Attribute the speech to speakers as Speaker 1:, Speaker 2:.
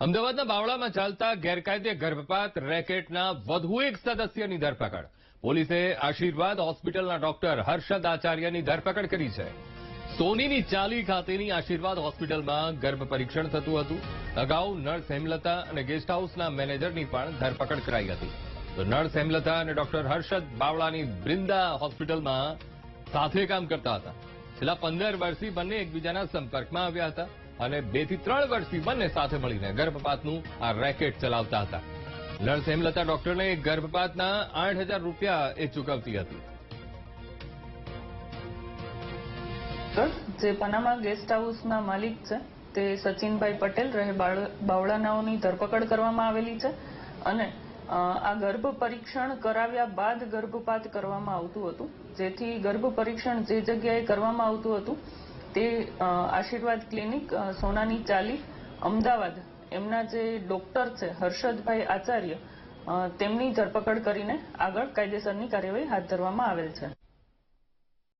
Speaker 1: અમદાવાદના બાવળામાં ચાલતા ગેરકાયદે ગર્ભપાત રેકેટના વધુ એક સદસ્યની ધરપકડ. પોલીસે આશીર્વાદ હોસ્પિટલના ડોક્ટર હર્ષદ આચાર્યની ધરપકડ કરી છે. સોનીની ચાલી ખાતેની આશીર્વાદ હોસ્પિટલમાં ગર્ભ પરીક્ષણ થતું હતું. અગાઉ નર્સ હેમલતા અને ગેસ્ટ હાઉસના મેનેજરની પણ ધરપકડ કરાઈ હતી. તો નર્સ હેમલતા અને ડોક્ટર હર્ષદ બાવળાની બ્રિંદા હોસ્પિટલમાં સાથે કામ કરતા હતા. છેલ્લા પંદર વર્ષથી બંને એકબીજાના સંપર્કમાં આવ્યા હતા. અને બેથી ત્રણ વર્ષથી બંને સાથે મળીને ગર્ભપાતનું આ રેકેટ ચલાવતા હતા. નર્સ હેમલતા ડોક્ટરને ગર્ભપાતના આઠ હજાર રૂપિયા એ ચૂકવતી હતી.
Speaker 2: જે પનામા ગેસ્ટ હાઉસના માલિક છે તે સચિનભાઈ પટેલ રહે બાળ- બાવળાનાઓની ધરપકડ કરવામાં આવેલી છે અને આ ગર્ભ પરીક્ષણ કરાવ્યા બાદ ગર્ભપાત કરવામાં આવતું હતું. જેથી ગર્ભ પરીક્ષણ જે જગ્યાએ કરવામાં આવતું હતું તે આશીર્વાદ ક્લિનિક સોનાની ચાલી, અમદાવાદ. એમના જે ડોક્ટર છે, હર્ષદભાઈ આચાર્ય તેમની ધરપકડ કરીને આગળ કાયદેસરની કાર્યવાહી હાથ ધરવામાં આવેલ છે.